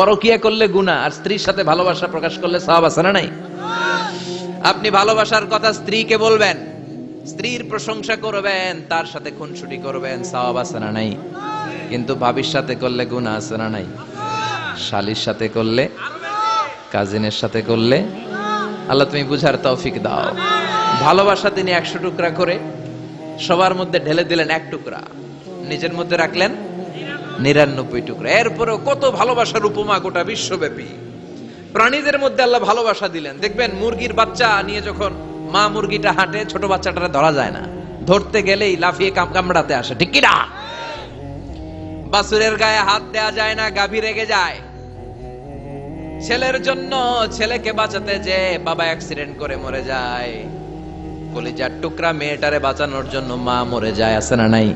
পরকিয়া করলে গুনাহ, আর স্ত্রীর সাথে ভালোবাসা প্রকাশ করলে সওয়াব আছে না নাই? আপনি ভালোবাসার কথা স্ত্রীকে বলবেন, স্ত্রীর প্রশংসা করবেন, তার সাথে খুনসুটি করবেন, সওয়াব আছে না নাই? কিন্তু ভাবির সাথে করলে গুনাহ আছে না নাই? শালির সাথে করলে, কাজিনের সাথে করলে? আল্লাহ তুমি বুঝার তৌফিক দাও। ভালোবাসা তিনি একশো টুকরা করে, সবার মধ্যে ঢেলে দিলেন এক টুকরা। নিজের মধ্যে রাখলেন নিরানব্বই টুকরা। এরপরেও কত ভালোবাসার উপমা গোটা বিশ্বব্যাপী। প্রাণীদের মধ্যে আল্লাহ ভালোবাসা দিলেন। দেখবেন, মুরগির বাচ্চা নিয়ে যখন মা মুরগিটা হাঁটে, ছোট বাচ্চাটা ধরা যায় না। ধরতে গেলেই লাফিয়ে কামড়াতে আসে। ঠিক কিনা? বাসুরের গায়ে হাত দেয়া যায় না, গাভী রেগে যায়। ছেলের জন্য ছেলেকে বাঁচাতে যে বাবা অ্যাক্সিডেন্ট করে মরে যায়। কলিজার টুকরা মেয়েটারে বাঁচানোর জন্য মা মরে যায়, আছে না নাই?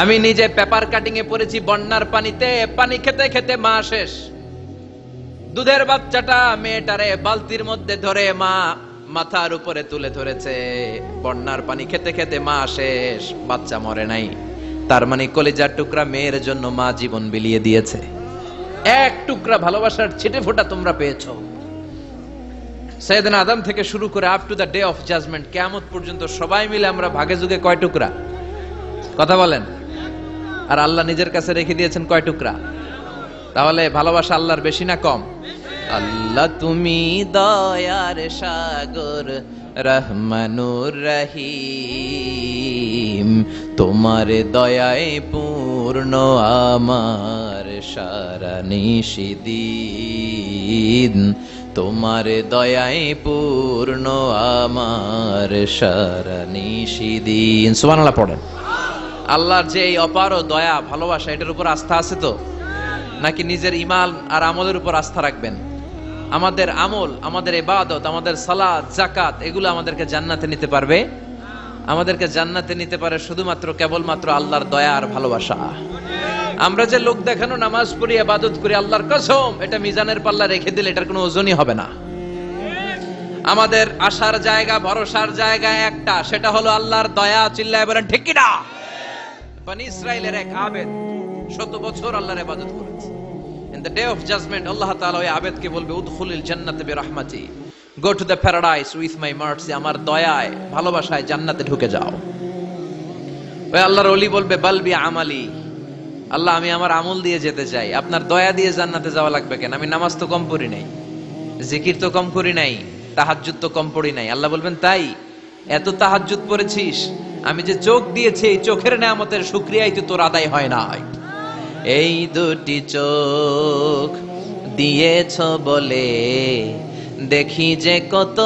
আমি নিজে পেপার কাটিং এ পড়েছি বন্যার পানিতে, পানি খেতে খেতে মা শেষ। দুধের বাচ্চাটা মেয়েটারে বালতির মধ্যে ধরে মা মাথার উপরে তুলে ধরেছে। বন্যার পানি খেতে খেতে মা শেষ, বাচ্চা মরে নাই। তার মানে কলিজার টুকরা মেয়ের জন্য মা জীবন বিলিয়ে দিয়েছে। এক টুকরা ভালোবাসার ছিটে ফোঁটা তোমরা পেয়েছ। সৈয়দনা আদম থেকে শুরু করে up to the day of judgement কেয়ামত পর্যন্ত সবাই মিলে আমরা ভাগে যুগে কয় টুকরা? কথা বলেন। আর আল্লাহ নিজের কাছে রেখে দিয়েছেন কয় টুকরা? তাহলে ভালোবাসা আল্লাহর বেশি না কম? আল্লাহ তুমি দয়ার সাগর, রহমানুর রহিম। তোমার দয়ায় পূর্ণ আমার সারা নিষিদিন তোমার দয়ায় পূর্ণ আমার সারা নিষিদিন সুবহানাল্লাহ পড়েন। আল্লাহর যে এই অপার ও দয়া, ভালোবাসা, এটার উপর আস্থা আছে তো? নাকি নিজের ইমান আর আমলের উপর আস্থা রাখবেন? আমাদের আমল, আমাদের এবাদত আমাদের সালাত জাকাত এগুলো আমাদেরকে জান্নাতে নিতে পারবে? আমাদেরকে জান্নাতে নিতে পারে শুধুমাত্র, কেবলমাত্র আল্লাহর দয়া আর ভালোবাসা। আমরা যে লোক দেখানো, নামাজ পড়ি, ইবাদত করি, আল্লাহর কসম, এটা মিজানের পাল্লা রেখে দিলে এটার কোনো ওজনই হবে না। আমাদের আশার জায়গা, ভরসার জায়গা একটা, সেটা হলো আল্লাহর দয়া, চিল্লায় বলেন, ঠিক কিনা? বানি ইসরায়েলের এক আবেদ শত বছর আল্লাহর ইবাদত করেছে। In the day of judgement আল্লাহ তাআলা ওই আবেদকে বলবে, উদখুলিল জান্নাতে বিরহমাতি। Go to the paradise with my mercy আমার দয়ায়, ভালোবাসায় জান্নাতে ঢুকে যাও। ওই আল্লাহর ওলি বলবে বালবি আমালি। আল্লাহ, আমি আমার আমল দিয়ে যেতে চাই। আপনার দয়া দিয়ে জান্নাতে যাওয়া লাগবে কেন? আমি নামাজ তো কম পড়ি নাই, জিকির তো কম করি নাই, তাহাজ্জুদ তো কম পড়ি নাই। আল্লাহ বলবেন, তাই? এত তাহাজ্জুদ পড়েছিস আমি যে চোখ দিয়েছি, এই চোখের নেয়ামতের শুক্রিয়াই তো তোর আদায় হয় না এই দুটি চোখ দিয়েছ বলে দেখি যে কত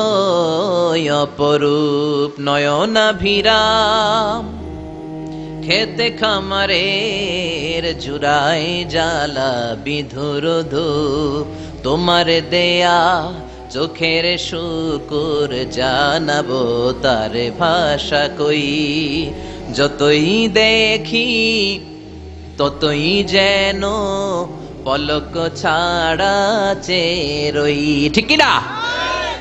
অপরূপ নয়না ভিরাম খেতে খামারের জুড়াই জালা বিধুর ধূপ, তোমার দেয়া চোখের শুকুর জানাব তার ভাষা কই। যতই দেখি, ততই যেন পলক ছাড়া চেরই ঠিক না?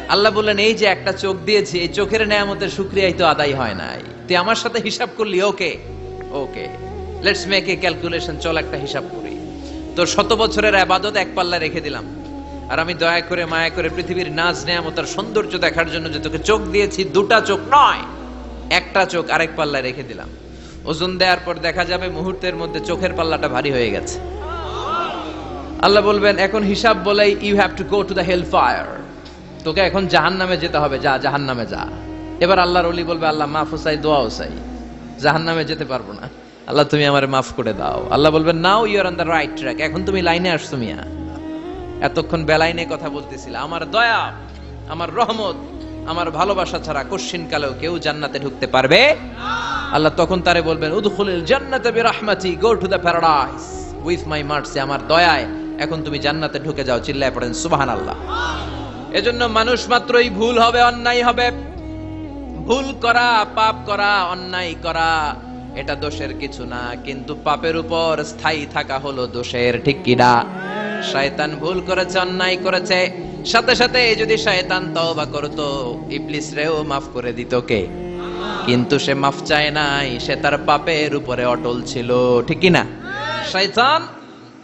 আল্লাহ বললেন, এই যে একটা চোখ দিয়েছি, এই চোখের নেয়ামতের শুক্রিয়াই তো আদায় হয় নাই। তুই আমার সাথে হিসাব করলি, okay? Okay. Let's make a calculation চল একটা হিসাব করি। তোর শত বছরের আবাদত এক পাল্লা রেখে দিলাম। আর আমি দয়া করে মায়া করে পৃথিবীর নাচ নেয়ামতার সৌন্দর্য দেখার জন্য যে তোকে চোখ দিয়েছি, দুটা চোখ নয়, একটা চোখ আরেক পাল্লায় রেখে দিলাম। ওজন দেওয়ার পর দেখা যাবে মুহূর্তের মধ্যে চোখের পাল্লাটা ভারী হয়ে গেছে। আল্লাহ বলবেন, এখন হিসাব বলেই you have to go to the hell fire তোকে এখন জাহান নামে যেতে হবে, যা জাহান নামে যা। এবার আল্লাহর অলি বলবে, আল্লাহ মাফ চাই দোয়া চাই। জাহান নামে যেতে পারব না। আল্লাহ তুমি আমার মাফ করে দাও। আল্লাহ বলবেন now you are on the right track এখন তুমি লাইনে আসছো মিয়া। এতক্ষণ বেলাইনে কথা বলতেছিল, আমার দয়া, আমার রহমত, আমার ভালোবাসা ছাড়া কশ্চিন কালেও কেউ জান্নাতে ঢুকতে পারবে? আল্লাহ তখন তারে বলবেন, উদখুলিল জান্নাতে go to the paradise, with my mercy, আমার দয়ায় এখন তুমি জান্নাতে ঢুকে যাও, চিল্লায় পড়েন, সুবহানাল্লাহ। এজন্য মানুষ মাত্রই ভুল হবে, অন্যায় হবে। ভুল করা, পাপ করা, অন্যায় করা, এটা দোষের কিছু না, কিন্তু পাপের উপর স্থায়ী থাকা হলো দোষের, ঠিক কিনা শয়তান ভুল করেছে, অন্যায় করেছে। সাথে সাথে যদি শয়তান তওবা করতো, ইবলিস রেও মাফ করে দিত কে? কিন্তু সে মাফ চায় নাই, সে তার পাপের উপরে অটল ছিল, ঠিক কিনা? শয়তান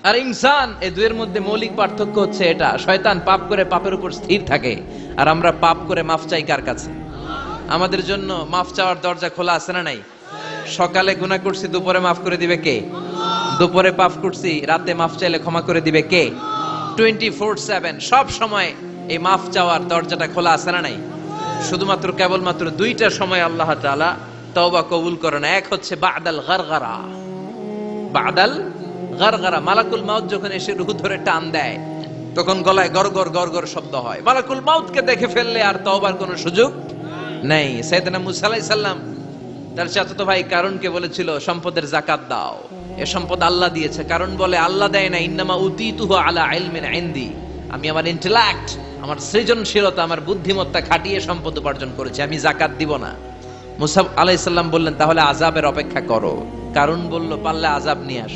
আর ইনসান, এই দুয়ের মধ্যে মৌলিক পার্থক্য হচ্ছে এটা। শয়তান পাপ করে পাপের উপর স্থির থাকে, আর আমরা পাপ করে মাফ চাই কার কাছে? আমাদের জন্য মাফ চাওয়ার দরজা খোলা আছে না নাই? সকালে গুনাহ করছি, দুপুরে মাফ করে দিবে কে? দুপুরে পাপ করছি, রাতে মাফ চাইলে ক্ষমা করে দিবে কে? টোয়েন্টি ফোর সেভেন সব সময় এই মাফ চাওয়ার দরজাটা খোলা আছে না নাই? শুধুমাত্র কেবলমাত্র দুইটা সময় আল্লাহ তাআলা তওবা কবুল করে না এক হচ্ছে বাদাল গারগারা। বাদাল গারগারা, মালাকুল মাউত যখন এসে রুহ ধরে টান দেয়, তখন গলায় গরগর গরগর শব্দ হয়। মালাকুল মাউতকে দেখে ফেললে আর তওবার কোনো সুযোগ নেই। সাইয়েদনা মুসা আলাইহিস সালাম তার চাচাতো ভাই কারণকে বলেছিল, সম্পদের জাকাত দাও। এ সম্পদ আল্লাহ দিয়েছে। কারণ বলে, আল্লাহ দেয় না ইন্নামা উতিতুহু আলা ইলমিন ইনদি। আমি আমার ইন্টেলেক্ট আমার সৃজনশীলতা, আমার বুদ্ধিমত্তা খাটিয়ে সম্পদ উপার্জন করেছি। আমি জাকাত দিব না। মুসাব আলাইসাল্লাম বললেন, তাহলে আজাবের অপেক্ষা করো। কারণ বলল, পারলে আজাব নিয়ে আস।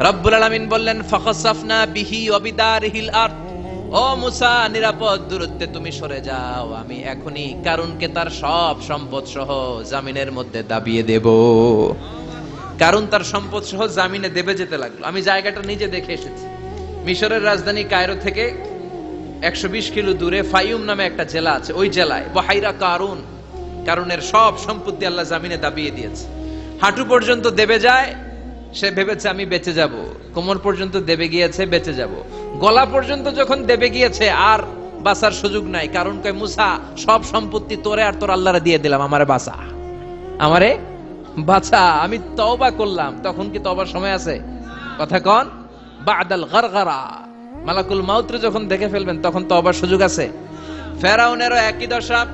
রব্বুল আলামিন বললেন, ফাখাসাফনা বিহি ওয়াবিদারিহিল আরদ। ও মুসা, নিরাপদ দূরত্বে তুমি সরে যাও, আমি এখনই কারণকে তার সব সম্পদ সহ জামিনের মধ্যে দাবিয়ে দেব। কারণ তার সম্পদ সহ জামিনে দেবে যেতে লাগল। আমি জায়গাটা নিজে দেখে এসেছি। মিশরের রাজধানী কায়রো থেকে একশো বিশ কিলো দূরে ফাইউম নামে একটা জেলা আছে। ওই জেলায়, বহাইরা কারুন কারণের সব সম্পত্তি আল্লাহ জামিনে দাবিয়ে দিয়েছে। হাঁটু পর্যন্ত দেবে যায়, সে ভেবেছে আমি বেঁচে যাব। কোমর পর্যন্ত দেবে গিয়েছে, বেঁচে যাব। গলা পর্যন্ত যখন দেবে গিয়েছে, আর বাঁচার সুযোগ নাই। কারণ কয়, মুসা, সব সম্পত্তি তোরে আর তোর আল্লাহরে দিয়ে দিলাম, আমারে বাঁচা। আমারে বাঁচা আমি তওবা করলাম। তখন কি তবার সময় আছে? কথা কন। বাদাল গারগারা। মালাকুল মাউত্রে যখন দেখে ফেলবেন, তখন তওবার সুযোগ আছে। ফেরাউনেরও একই দশা।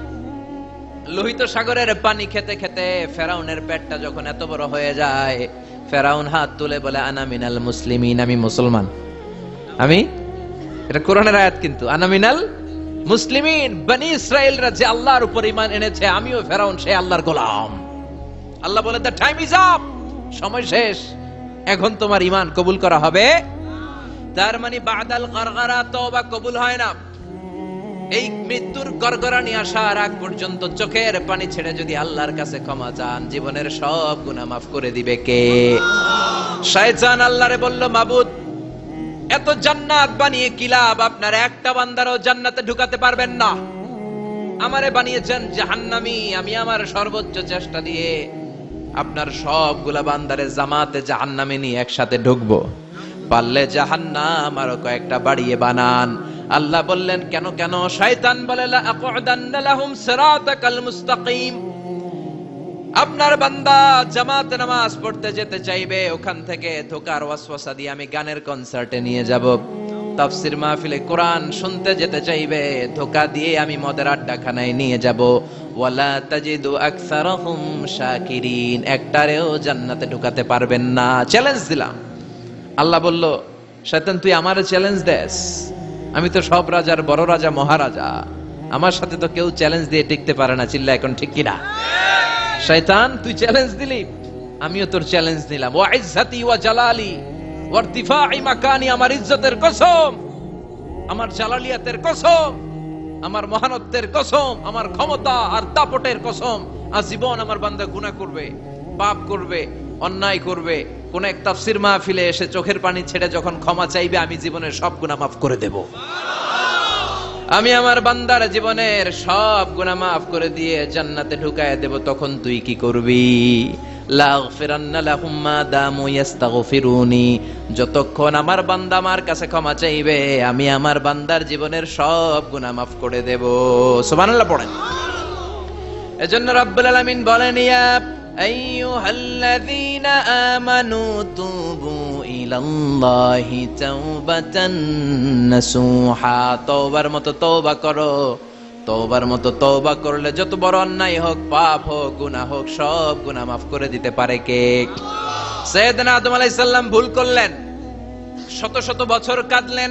লোহিত সাগরের পানি খেতে খেতে ফেরাউনের পেটটা যখন এত বড় হয়ে যায়, ফেরাউন হাত তুলে বলে, আনা মিনাল মুসলিমিন, আমি মুসলমান। আমি? এটা কোরআনের আয়াত কিন্তু। আনা মিনাল মুসলিমিন, বনি ইসরায়েলরা যে আল্লাহর উপর ঈমান এনেছে, আমিও ফেরাউন সে আল্লাহর গোলাম। আল্লাহ বলে দ্য টাইম ইজ আপ সময় শেষ। এখন তোমার ঈমান কবুল করা হবে। তার মানে বাদাল গারগারা তওবা কবুল হয় না। এই মৃত্যুর গড়গড়ানি আসার আগ পর্যন্ত চোখের পানি ছেড়ে যদি আল্লাহর কাছে ক্ষমা চান, জীবনের সব গুনাহ মাফ করে দিবে কে? শয়তান আল্লাহরে বলল, মাবুদ, এত জান্নাত বানিয়ে কি লাভ? আপনার একটা বান্দারও জান্নাতে ঢুকাতে পারবেন না। আমারে বানিয়েছেন জাহান্নামি। আমি আমার সর্বোচ্চ চেষ্টা দিয়ে আপনার সবগুলা বান্দারে জামাতে জাহান্নামে নিয়ে একসাথে ঢুকবো। পারলে জাহান্নাম আরও কয়েকটা বাড়িয়ে বানান। আল্লাহ বললেন, কেন কেন? শয়তান বলে মুস্তাকিম। আপনার বান্দা জামাত নামাজ পড়তে যেতে চাইবে, ওখান থেকে ধোকার ওয়াসওয়াসা দিয়ে আমি গানের কনসার্টে নিয়ে যাব। তাফসির মাহফিলে কোরআন শুনতে যেতে চাইবে, ধোকা দিয়ে আমি মদের আড্ডাখানায় নিয়ে যাব। ওয়ালা তাজিদু আকসারহুম শাকিরিন, একটারেও জান্নাতে ঢুকাতে পারবেন না। চ্যালেঞ্জ দিলাম। আল্লাহ বলল, শয়তান, তুই আমারে চ্যালেঞ্জ দেস। আমি তো সব রাজার বড় রাজা, মহারাজা। আমার সাথে তো কেউ চ্যালেঞ্জ দিয়ে টিকতে পারে না। চিল্লা এখন ঠিক কিনা? শয়তান, তুই চ্যালেঞ্জ দিলি? আমিও তোর চ্যালেঞ্জ দিলাম। ওয়া ইজ্জাতি ওয়া জালালি। আমার ইজ্জতের কসম, আমার জালালিয়াতের কসম, আমার মহানত্বের কসম, আমার ক্ষমতা আর দাপটের কসম আজীবন আমার গুনাহ করবে, পাপ করবে, অন্যায় করবে। কোন এক তাফসির মাহফিলে এসে চোখের পানি ছেড়ে যখন ক্ষমা চাইবে, আমি জীবনের সব গুনাহ মাফ করে দেব। আমি আমার বান্দার জীবনের সব গুনাহ মাফ করে দিয়ে জান্নাতে ঢুকায় দেব, তখন তুই কি করবি? যতক্ষণ আমার বান্দা আমার কাছে ক্ষমা চাইবে, আমি আমার বান্দার জীবনের সব গুনাহ মাফ করে দেব। সুবহানাল্লাহ পড়েন। এজন্য রাব্বুল আলামিন বলেন, ইয়া আইয়ুহাল্লাযীনা আমানু তুবু ইলাল্লাহি তাওবাতান নাসুহা, তওবার মতো তওবা করো। তওবার মতো তওবা করলে যত বড় অন্যায় হোক পাপ হোক গুনা হোক সব গুনা মাফ করে দিতে পারে কে? সৈয়দনা আদম আলাইহিস সালাম ভুল করলেন। শত শত বছর কাঁদলেন।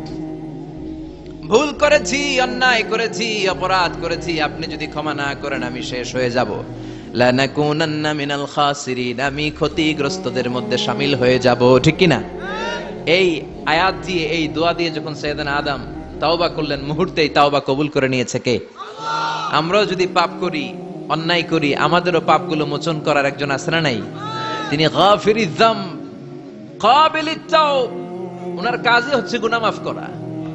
ভুল করেছি, অন্যায় করেছি, অপরাধ করেছি, আপনি যদি ক্ষমা না করেন, আমি শেষ হয়ে যাব। লানাকুনান্না মিনাল খাসিরিন, আমি ক্ষতিগ্রস্তদের মধ্যে শামিল হয়ে যাব, ঠিক কি না এই আয়াত দিয়ে, এই দোয়া দিয়ে যখন সৈয়দানা আদম তাওবা করলেন, মুহূর্তেই তাওবা কবুল করে নিয়েছে কে? আমরাও যদি পাপ করি, অন্যায় করি, আমাদেরও পাপগুলো মোচন করার একজন না নাই? তিনি গাফিরিজ যাম কাবিলিত তাওব। ওনার কাজই হচ্ছে গুনাহ মাফ করা।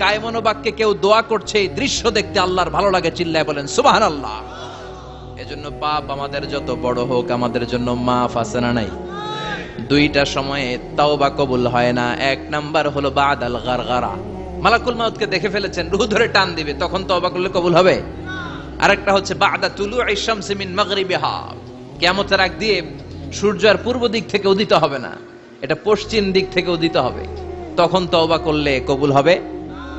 কায়মন বাক্যে কেউ দোয়া করছে, এই দৃশ্য দেখতে আল্লাহর ভালো লাগে, চিল্লায় বলেন সুবাহান আল্লাহ এজন্য পাপ আমাদের যত বড় হোক, আমাদের জন্য মাফ আছে না নাই? দুইটা সময়ে তাওবা কবুল হয় না, এক নাম্বার হলো বাদ আল গারগারা। মালাকুল মাউতকে দেখে ফেলেছেন, রুহ ধরে টান দিবে, তখন তওবা করলে কবুল হবে? আরেকটা হচ্ছে, বাদা তুলু ইশামসি মিন মাগরিবিহা। কিয়ামতের আগ দিয়ে সূর্য আর পূর্ব দিক থেকে উদিত হবে না, এটা পশ্চিম দিক থেকে উদিত হবে। তখন তওবা করলে কবুল হবে?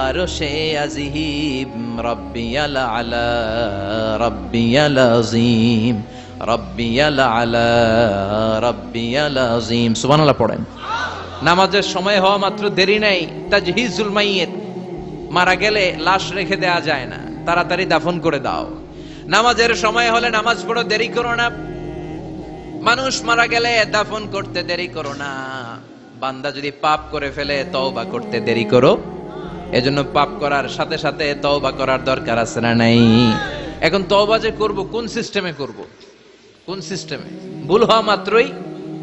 আরও সে আজিহিব রব্বিয়াল আলা রব্বিয়াল আজিম রব্বিয়াল আলা রব্বিয়াল আজিম সুবহানাল্লাহ পড়েন। নামাজের সময় হওয়া মাত্র দেরি নাই, তাজহিজুল মাইয়িত। মারা গেলে লাশ রেখে দেয়া যায় না, তাড়াতাড়ি দাফন করে দাও। নামাজের সময় হলে নামাজ পড়ো, দেরি করো না। মানুষ মারা গেলে দাফন করতে দেরি করো না। বান্দা যদি পাপ করে ফেলে, তওবা করতে দেরি করো। এজন্য পাপ করার সাথে সাথে তওবা করার দরকার আছে না নাই? এখন তওবা যে করব, কোন সিস্টেমে করব? কোন সিস্টেমে ভুল হওয়া মাত্রই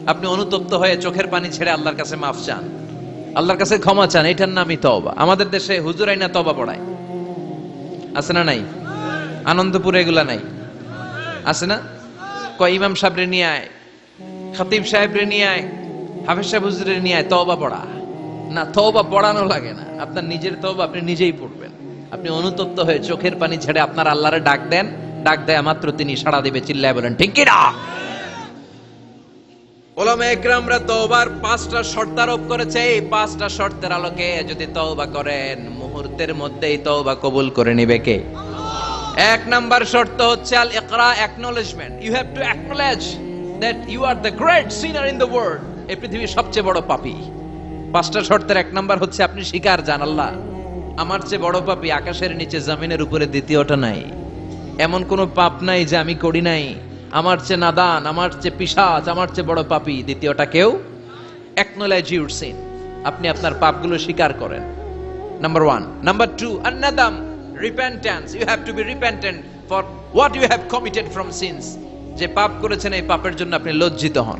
আপনি অনুতপ্ত হয়ে চোখের পানি ছেড়ে আল্লাহর কাছে মাফ চান। আল্লাহর কাছে ক্ষমা চান, এটার নামই তওবা। আমাদের দেশে হুজুরাই না তওবা পড়ায়। আছে না নাই? আনন্দপুরে এগুলা নাই। আছে না? কয় ইমাম সাহেবরে নিয়ে আয়, খতিব সাহেবরে নিয়ে আয়, হাফেজ সাহেব হুজুরে নিয়ে আয়, তওবা পড়া। না, তওবা পড়ানো লাগে না। আপনার নিজের তওবা আপনি নিজেই পড়বেন। আপনি অনুতপ্ত হয়ে চোখের পানি ছেড়ে আপনার আল্লাহরে ডাক দেন। ডাক দেয়া মাত্র তিনি সাড়া দিবে, চিল্লায় বলেন, ঠিক কি না? ওলামা একরামরা তওবার পাঁচটা শর্ত আরোপ করেছে। এই পাঁচটা শর্তের আলোকে যদি তওবা করেন, মুহূর্তের মধ্যেই তওবা কবুল করে নিবে কে? এক নাম্বার শর্ত হচ্ছে আল ইকরা acknowledgement you have to acknowledge that you are the great sinner in the world এই পৃথিবীর সবচেয়ে বড় পাপী। পাঁচটা শর্তের এক নাম্বার হচ্ছে, আপনি শিকার, জান আল্লাহ। আমার চেয়ে বড় পাপী আকাশের নিচে, জমিনের উপরে দ্বিতীয়টা নাই। এমন কোনো পাপ নাই যে আমি করি নাই। আমার চেয়ে নাদান, আমার চেয়ে পিসাচ, আমার চেয়ে বড় পাপী, দ্বিতীয়টা কেউ? অ্যাকনোলেজ ইউর সিন আপনি আপনার পাপগুলো স্বীকার করেন। Number one number two আন্নাদাম repentance you have to be repentant for what you have committed from sins যে পাপ করেছেন, এই পাপের জন্য আপনি লজ্জিত হন।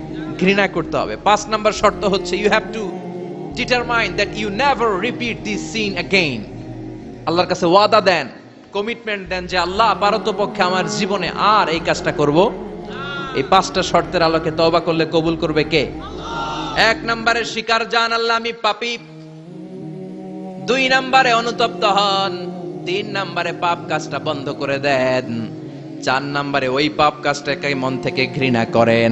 ঘৃণা করতে হবে। পাঁচ নাম্বার শর্ত হচ্ছে you have to determine that you never repeat this sin again আল্লাহর কাছে ওয়াদা দেন কমিটমেন্ট দেন যে আল্লাহ পক্ষে আমার জীবনে আর এই কাজটা করব। এই পাঁচটা শর্তের আলোকে তওবা করলে কবুল করবে কে? এক নম্বরে শিকার জান আল্লাহ আমি পাপী। দুই নম্বরে অনুতপ্ত হন। তিন নম্বরে পাপ কাজটা বন্ধ করে দেন। চার নম্বরে ওই পাপ কাজটাকে মন থেকে ঘৃণা করেন।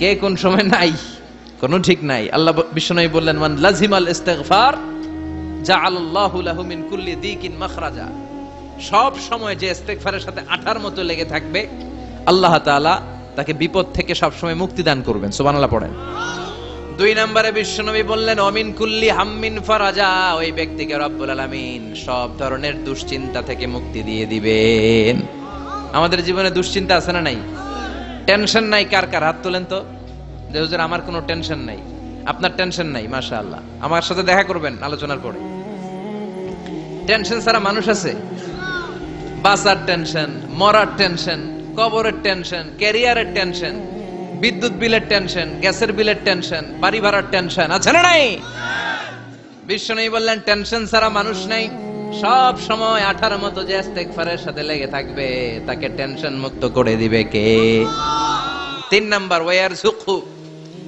কে কোন সময় নাই, কোনো ঠিক নাই। আল্লাহ বিষ্ণু বললেন, মান লাজিমাল ইস্তেগফার, জাআলাল্লাহু লাহু মিন কুল্লি দিকিন মাখরাজা। সব সময় যে ইস্তেগফারের সাথে আঠার মতো লেগে থাকবে, আল্লাহ তাআলা তাকে বিপদ থেকে সব সময় মুক্তি দান করবেন। সুবহানাল্লাহ পড়েন। দুই নম্বরে বিশ্বনবী বললেন, অমিন কুল্লি হাম্মিন ফারাজা। ওই ব্যক্তিকে রব্বুল আলামিন সব ধরনের দুশ্চিন্তা থেকে মুক্তি দিয়ে দিবেন। আমাদের জীবনে দুশ্চিন্তা আছে না নাই? টেনশন নাই কার কার হাত তোলেন তো? যে আমার কোনো টেনশন নাই। আপনার টেনশন নাই, মাশাআল্লাহ। আমার সাথে দেখা করবেন আলোচনার পরে। টেনশন ছাড়া মানুষ আছে? বাসার টেনশন, মরার টেনশন, কবরের টেনশন, ক্যারিয়ারের টেনশন, বিদ্যুৎ বিলের টেনশন, গ্যাসের বিলের টেনশন, বাড়ি ভাড়ার টেনশন, আছে না নাই? বিশ্ব নেই বললেন, টেনশন ছাড়া মানুষ নাই। সব সময় আঠার মতো যে ইস্তেগফারের সাথে লেগে থাকবে, তাকে টেনশন মুক্ত করে দিবে কে? তিন নাম্বার, ওয়ার সুখু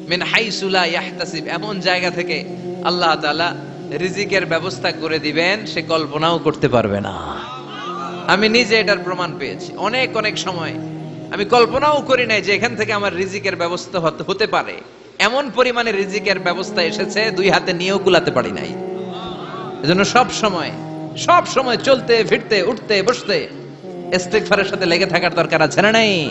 মিন হাইসুলা ইয়াহতাসিব। এমন জায়গা থেকে আল্লাহ তাআলা রিজিকের ব্যবস্থা করে দিবেন, সে কল্পনাও করতে পারবে না। আমি নিজে এটার প্রমাণ পেয়েছি। অনেক অনেক সময় আমি কল্পনাও করি নাই যে এখান থেকে আমার রিজিকের ব্যবস্থা হতে- পারে। এমন পরিমাণে রিজিকের ব্যবস্থা এসেছে, দুই হাতে নিয়েও কুলাতে পারি নাই। এজন্য সব সময় সব সময় চলতে, ফিরতে, উঠতে, বসতে, ইস্তেগফারের সাথে লেগে থাকার দরকার আছে না নাই?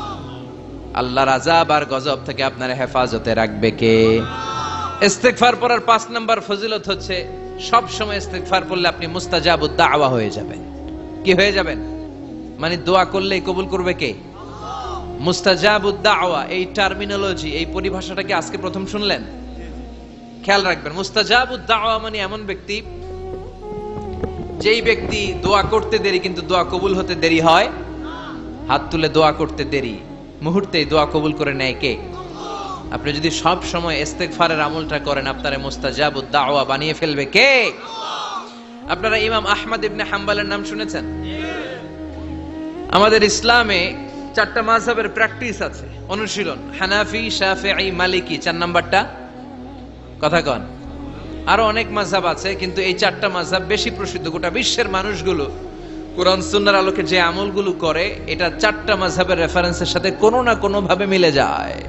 আল্লাহর আজাব আর গজব থেকে আপনার হেফাজতে রাখবে কে? ইস্তেগফার পড়ার পাঁচ নাম্বার ফজিলত হচ্ছে, সব সময় ইস্তেগফার পড়লে আপনি মুস্তাজাবুদ দাওয়া হয়ে যাবেন। কি হয়ে যাবেন? মানে দোয়া করলেই কবুল করবে কে? মুস্তাজাবুদ দাওয়া, এই টার্মিনোলজি এই পরিভাষাটা কি আজকে প্রথম শুনলেন? খেয়াল রাখবেন মুস্তাজাবুদ দাওয়া মানে এমন ব্যক্তি, যেই ব্যক্তি দোয়া করতে দেরি কিন্তু দোয়া কবুল হতে দেরি হয়, হাত তুলে দোয়া করতে দেরি। মুহূর্তেই দোয়া কবুল করে নেয় কে? আপনি যদি সব সময় ইস্তেগফারের আমলটা করেন, আপনারে মুস্তাজাবুদ দাওয়া বানিয়ে ফেলবে কে? আপনারা ইমাম আহমদ ইবনে হাম্বালের নাম শুনেছেন? আমাদের ইসলামে চারটা মাযহাবের প্র্যাকটিস আছে, অনুশীলন। হানাফি, শাফিঈ, মালিকি, চার নাম্বারটা? কথা কন। আরও অনেক মাযহাব আছে, কিন্তু এই চারটা মাযহাব বেশি প্রসিদ্ধ। গোটা বিশ্বের মানুষগুলো কোরআন সুন্নাহর আলোকে যে আমলগুলো করে, এটা চারটা মাযহাবের রেফারেন্সের সাথে কোনো না কোনো ভাবে মিলে যায়।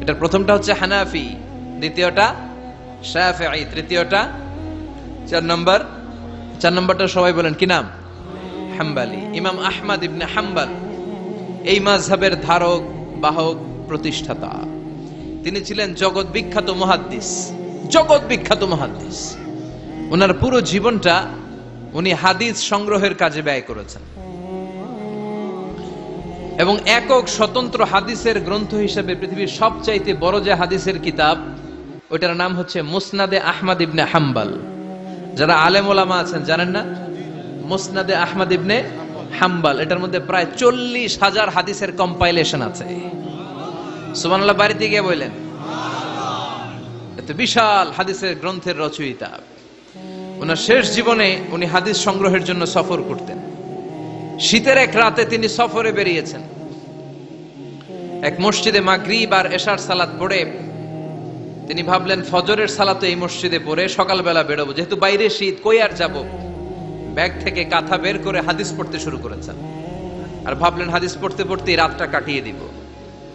এটার প্রথমটা হচ্ছে হানাফি, দ্বিতীয়টা শাফিঈ, তৃতীয়টা চার নম্বর, চার নম্বরটা সবাই বলেন, কি নাম? হাম্বালি। ইমাম আহমদ ইবনে হাম্বাল, এই মাযহাবের ধারক, বাহক, প্রতিষ্ঠাতা। তিনি ছিলেন জগৎ বিখ্যাত মহাদ্দিস, জগৎ বিখ্যাত মহাদ্দিস। ওনার পুরো জীবনটা উনি হাদিস সংগ্রহের কাজে ব্যয় করেছেন। এবং একক স্বতন্ত্র হাদিসের গ্রন্থ হিসেবে পৃথিবীর সবচাইতে বড় যে হাদিসের কিতাব, ওইটার নাম হচ্ছে মুসনাদে আহমদ ইবনে হাম্বাল। যারা আলেম ওলামা আছেন, জানেন না? মুসনাদে আহমদ ইবনে হাম্বাল। এটার মধ্যে প্রায় চল্লিশ হাজার হাদিসের কম্পাইলেশন আছে। সুবহানাল্লাহ, বাড়িতে গিয়ে বললেন, এত বিশাল হাদিসের গ্রন্থের রচয়িতা। ওনার শেষ জীবনে উনি হাদিস সংগ্রহের জন্য সফর করতেন। শীতের এক রাতে তিনি সফরে বেরিয়েছেন। এক মসজিদে মাগরিব আর এশার সালাত পড়ে তিনি ভাবলেন, ফজরের সালাত এই মসজিদে পড়ে সকালবেলা বেরোবো। যেহেতু বাইরে শীত, কই আর যাব? ব্যাগ থেকে কাঁথা বের করে হাদিস পড়তে শুরু করেছেন। আর ভাবলেন, হাদিস পড়তে পড়তে রাতটা কাটিয়ে দিব।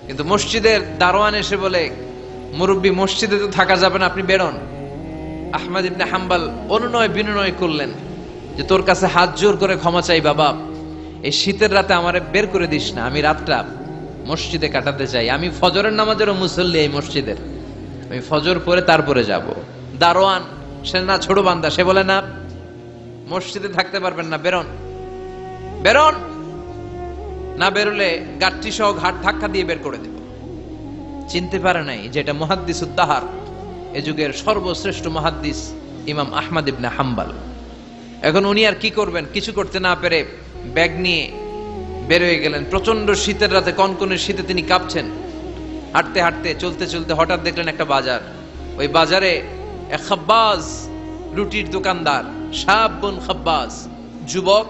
কিন্তু মসজিদের দারোয়ান এসে বলে, মুরব্বী, মসজিদে তো থাকা যাবে না, আপনি বেরোন। আহমদ ইবনে হাম্বাল অনুনয় বিনয় করলেন যে, তোর কাছে হাত জোর করে ক্ষমা চাই বাবা। এই শীতের রাতে আমারে বের করে দিস না। আমি রাতটা মসজিদে কাটাতে চাই। আমি ফজরের নামাজেরও মুসল্লি এই মসজিদের। আমি ফজর পরে তারপরে যাব। দারোয়ান, সে না ছোট বান্দা, সে বলে, না, মসজিদে থাকতে পারবেন না, বেরোন। বেরোন? না, বেরোলে গাঠটি সহ ঘাট ধাক্কা দিয়ে বের করে দেব। চিনতে পারে নাই যেটা মহাদ্দিস উদ্দাহার এ যুগের সর্বশ্রেষ্ঠ মহাদ্দিস ইমাম আহমদ ইবনে হাম্বাল। এখন উনি আর কি করবেন? কিছু করতে না পেরে ব্যাগ নিয়ে বের হয়ে গেলেন। প্রচণ্ড শীতের রাতে, কনকনের শীতে তিনি কাঁপছেন। হাঁটতে হাঁটতে, চলতে চলতে হঠাৎ দেখলেন একটা বাজার। ওই বাজারে এক খাব্বাজ রুটির দোকানদার সাবুন খাব্বাজ, যুবক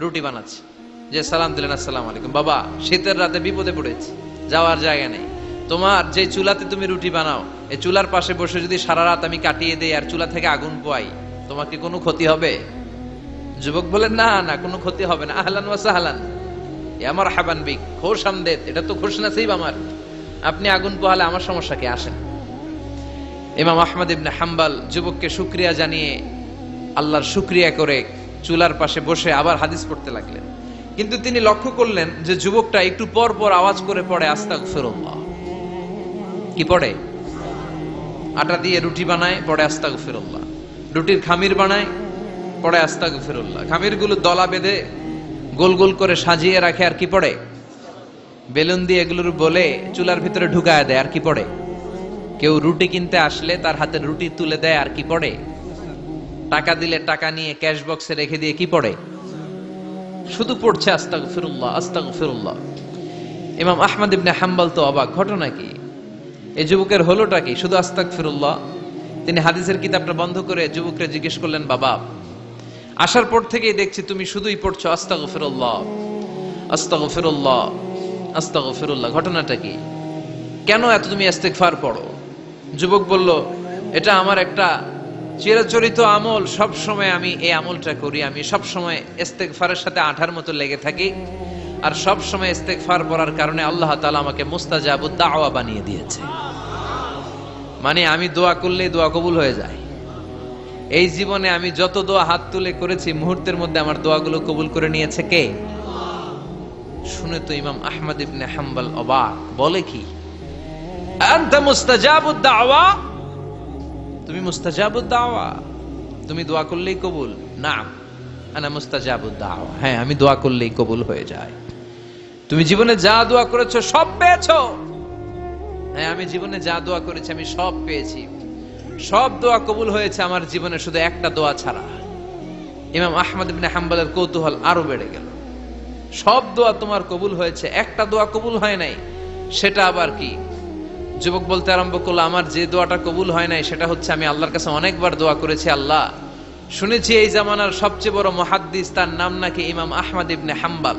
রুটি বানাচ্ছে। যে সালাম দিলেন, আসসালাম আলাইকুম বাবা, শীতের রাতে বিপদে পড়েছে, যাওয়ার জায়গা নেই। তোমার যে চুলাতে তুমি রুটি বানাও, এই চুলার পাশে বসে যদি সারা রাত আমি কাটিয়ে দেই আর চুলা থেকে আগুন পোয়াই, তোমার কি কোনো ক্ষতি হবে? যুবক বলেন না না, কোনো ক্ষতি হবে না। আহলান ওয়া সাহলান। আমার হাবান বিক, খোশ আমদেদ, এটা তো খোশ নাসিব আমার। আপনি আগুন পোহালে আমার সমস্যা কি? আসেন। ইমাম আহমদ ইবনে হাম্বাল যুবককে শুক্রিয়া জানিয়ে আল্লাহর শুক্রিয়া করে চুলার পাশে বসে আবার হাদিস পড়তে লাগলেন। কিন্তু তিনি লক্ষ্য করলেন যে যুবকটা একটু পর পর আওয়াজ করে পড়ে আস্তাক ফেরল্লাহ কি পড়ে? আটা দিয়ে রুটি বানায়, পড়ে আস্তাক ফেরল্লাহ রুটির খামির বানায়, পড়ে আস্তাক খামিরগুলো দলা বেঁধে গোল গোল করে সাজিয়ে রাখে, আর কি পড়ে? বেলুন দিয়ে এগুলোর বলে চুলার ভিতরে ঢুকায় দেয়, আর কি পড়ে? কেউ রুটি কিনতে আসলে তার হাতে রুটি তুলে দেয়, আর কি পড়ে? টাকা দিলে টাকা নিয়ে ক্যাশ বক্সে রেখে দিয়ে কি পড়ে? শুধু পড়ছে আস্তাক ফিরুল্লাহ আস্তাক ফিরুল্লাহ ইমাম আহমদ ইবনে হাম্বাল তো অবাক। ঘটনা কি? এই যুবকের হলোটা কি? শুধু আস্তাক ফিরুল্লাহ তিনি হাদিসের কিতাবটা বন্ধ করে যুবককে জিজ্ঞেস করলেন, বাবা, আসার পর থেকেই দেখছি তুমি শুধুই পড়ছো আস্তাক ফিরুল্লাহ আস্তাক ফিরুল্লাহ আস্তাক ফিরুল্লাহ ঘটনাটা কি? কেন এত তুমি ইস্তেগফার পড়ো? যুবক বলল, এটা আমার একটা চিরাচরিত আমল। সব সময় আমি এই আমলটা করি। আমি সব সময় ইস্তেগফারের সাথে আঠার মতো লেগে থাকি। আর সব সময় ইস্তেগফার পড়ার কারণে আল্লাহ তাআলা আমাকে মুস্তাজাবুদ দাওয়া বানিয়ে দিয়েছে। মানে আমি দোয়া করলেই দোয়া কবুল হয়ে যায়। এই জীবনে আমি যত দোয়া হাত তুলে করেছি, মুহূর্তের মধ্যে আমার দোয়াগুলো কবুল করে নিয়েছে কে? শুনে তো ইমাম আহমদ ইবনে হাম্বল অবাক। বলে কি? তুমি মুস্তাজাবুদ দাওয়া? তুমি দোয়া করলেই কবুল? না আনা মুস্তাজাবুদ দাওয়া। হ্যাঁ আমি দোয়া করলেই কবুল হয়ে যায়। তুমি জীবনে যা দোয়া করেছ, সব পেয়েছ। হ্যাঁ আমি জীবনে যা দোয়া করেছি, আমি সব পেয়েছি। সব দোয়া কবুল হয়েছে আমার জীবনে, শুধু একটা দোয়া ছাড়া। ইমাম আহমদ ইবনে হাম্বালের কৌতূহল আরও বেড়ে গেল। সব দোয়া তোমার কবুল হয়েছে, একটা দোয়া কবুল হয় নাই, সেটা আবার কি? যুবক বলতে আরম্ভ করল, আমার যে দোয়াটা কবুল হয় নাই, সেটা হচ্ছে আমি আল্লাহর কাছে অনেকবার দোয়া করেছি, আল্লাহ, শুনেছি এই জামানার সবচেয়ে বড় মহাদ্দিস, তার নাম নাকি ইমাম আহমদ ইবনে হাম্বাল।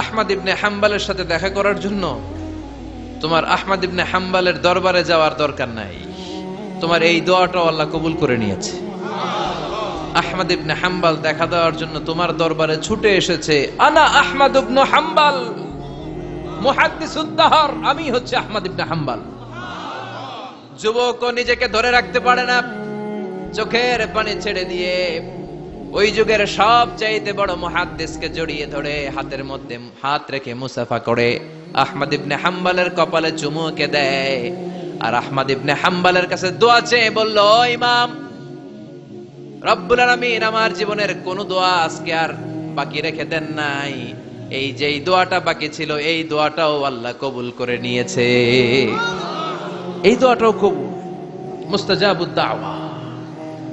আহমদ ইবনে হাম্বালের সাথে দেখা করার জন্য তোমার আহমদ ইবনে হাম্বালের দরবারে যাওয়ার দরকার নাই। তোমার এই দোয়াটাও আল্লাহ কবুল করে নিয়েছে। আহমদ ইবনে হাম্বাল দেখা দেওয়ার জন্য তোমার দরবারে ছুটে এসেছে, আনা আহমদ ইবনে হাম্বাল মুহাদ্দিসুদ্দাহর আমি হচ্ছে আহমদ ইবনে হাম্বাল। যুবক নিজেকে ধরে রাখতে পারে না, চোখের পানি ছেড়ে দিয়ে ওই যুগের সব চাইতে বড় মুহাদ্দিসকে জড়িয়ে ধরে হাতের মধ্যে হাত রেখে মুসাফা করে। আহমদ ইবনে হাম্বালের কপালে চুমুকে দেয়। আর আহমদ ইবনে হাম্বালের কাছে দোয়া চেয়ে বলল "ও ইমাম, রব্বুল আলামিন আমার জীবনের কোন দোয়া আজকে আর বাকি রেখে দেন নাই। এই যে দোয়াটা বাকি ছিল, এই দোয়াটাও আল্লাহ কবুল করে নিয়েছে। এই দোয়াটাও কবুল মুস্তাজাবুদ দাওয়া।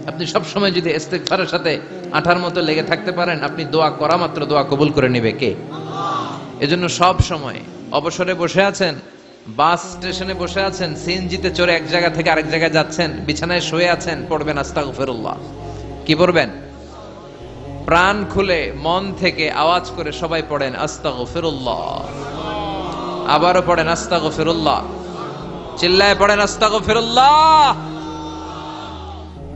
আপনি সব সময় যদি ইস্তেগফারের সাথে আঠার মতো লেগে থাকতে পারেন, আপনি দোয়া করা মাত্র দোয়া কবুল করে নেবে কে? এজন্য সব সময় অবসরে বসে আছেন, বাস স্টেশনে বসে আছেন, সিএনজিতে চড়ে এক জায়গা থেকে আরেক জায়গায় যাচ্ছেন, বিছানায় শুয়ে আছেন, পড়বেন আস্তাগফিরুল্লাহ। কি পড়বেন? প্রাণ খুলে মন থেকে আওয়াজ করে সবাই পড়েন আস্তাগফিরুল্লাহ। আবারও পড়েন আস্তাগফিরুল্লাহ। চিল্লায় পড়েন আস্তাগফিরুল্লাহ।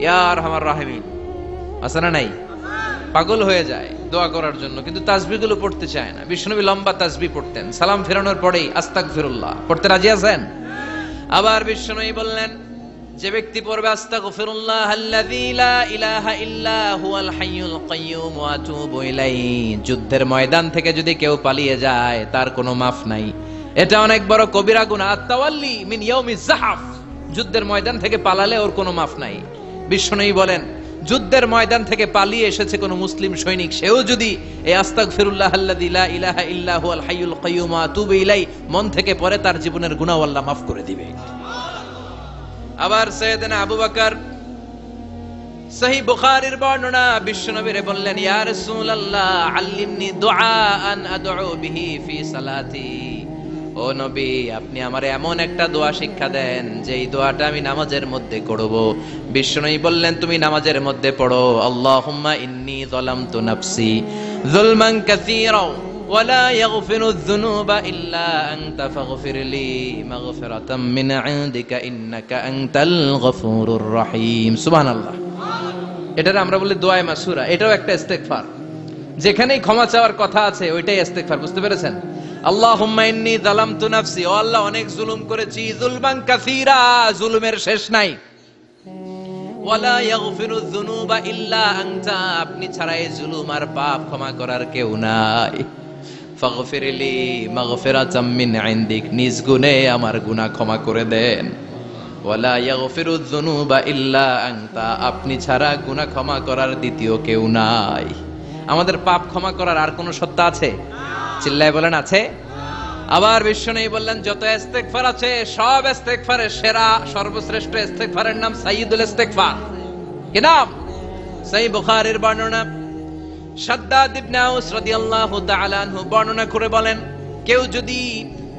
ইয়ার আমার রাহমিন। আছে না নাই? পাগল হয়ে যায় দোয়া করার জন্য, কিন্তু তাসবিগুলো পড়তে চায় না। বিষ্ণুবী লম্বা তাসবি পড়তেন। সালাম ফেরানোর পরেই আস্তাক ফিরুল্লাহ পড়তে রাজি আছেন? আবার বিষ্ণুই বললেন, যে ব্যক্তি পড়বে আস্তাগফিরুল্লাহ আল্লাযী লা ইলাহা ইল্লা হুয়াল হাইয়ুল কাইয়্যুম ওয়া আতুবু ইলাইহি। যুদ্ধের ময়দান থেকে যদি কেউ পালিয়ে যায়, তার কোনো মাফ নাই। এটা অনেক বড় কবিরা গুনাহ। আত-তাওয়াল্লি মিন ইয়াউমিজ জাহাফ। যুদ্ধের ময়দান থেকে পালালে ওর কোনো মাফ নাই। বিষ্ণুই বলেন, যুদ্ধের ময়দান থেকে পালিয়ে এসেছে কোন মুসলিম সৈনিক। সেও যদি এই আস্তাগফিরুল্লাহ আল্লাযী লা ইলাহা ইল্লা হুয়াল হাইয়ুল কাইয়্যুম ওয়া আতুবু ইলাইহি, মন থেকে পড়ে তার জীবনের আল্লাহ মাফ করে দিবে। আবার সৈয়দনা আবু বকর সহি বুখারীর বর্ণনা বিশ্বনবীরে বললেন, ইয়া রাসূলুল্লাহ, আল্লিমনি দুআআন আদউ বিহি ফি ও নবী আপনি আমারে এমন একটা দোয়া শিক্ষা দেন যে এই দোয়াটা আমি নামাজের মধ্যে করব বিশ্বনবী বললেন তুমি নামাজের মধ্যে পড়ো আল্লাহুম্মা ইন্নী যালামতু নাফসি যুলমান কাসীরা ولا يغفر الذنوب إلا أنت فاغفر لي مغفرة من عندك إنك أنت الغفور الرحيم سبحان الله এটার আমরা বলি দোয়ায় মাসুরা এটাও একটা ইস্তেগফার যেখানেই ক্ষমা চাওয়ার কথা আছে ওইটাই ইস্তেগফার বুঝতে পেরেছেন আল্লাহুম্মা ইন্নী যালামতু নাফসি। ও আল্লাহ, অনেক জুলুম করেছি। কাসীরা, জুলুমের শেষ নাই। আপনি ছাড়া এই জুলুম আর পাপ ক্ষমা করার কেউ নাই। ফাগফিরলি নিজ গুণে আমার গুনাহ ক্ষমা করে দেন। ওয়ালা আপনি ছাড়া গুনাহ ক্ষমা করার দ্বিতীয় কেউ নাই। আমাদের পাপ ক্ষমা করার আর কোনো সত্তা আছে? চিল্লায় বলেন, আছে। আবার বিশ্বনেই বললেন, যত ইস্তেগফার আছে, সব ইস্তেগফারের সেরা, সর্বশ্রেষ্ঠ ইস্তেগফারের নাম সাইয়্যিদুল ইস্তেগফার। কি নাম? সহিহ বুখারীর বর্ণনা। সাদ্দাদ ইবনে আউস রাদিয়াল্লাহু তাআলা আনহু বর্ণনা করে বলেন, কেউ যদি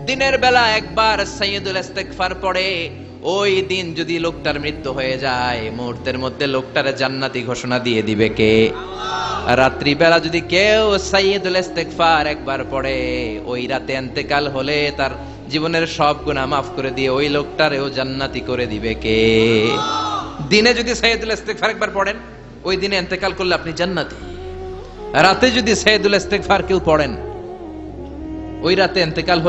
দিনের বেলা একবার সাইয়্যিদুল ইস্তেগফার পড়ে ওই দিন যদি লোকটার মৃত্যু হয়ে যায়, মুহূর্তের মধ্যে লোকটার জান্নাতি ঘোষণা দিয়ে দিবে কে? রাত্রি বেলা যদি কেউ সাইয়্যিদুল ইস্তেগফার একবার পড়ে, ওই রাতে ইন্তেকাল হলে তার জীবনের সব গুনাহ মাফ করে দিয়ে ওই লোকটারেও জান্নাতি করে দিবে কে? দিনে যদি সাইয়্যিদুল ইস্তেগফার একবার পড়েন, ওই দিনে ইন্তেকাল করলে আপনি জান্নাতি। রাতে যদি সাইয়্যিদুল ইস্তেগফার কেউ পড়েন, ওই রাতে ইন্তেকাল হলে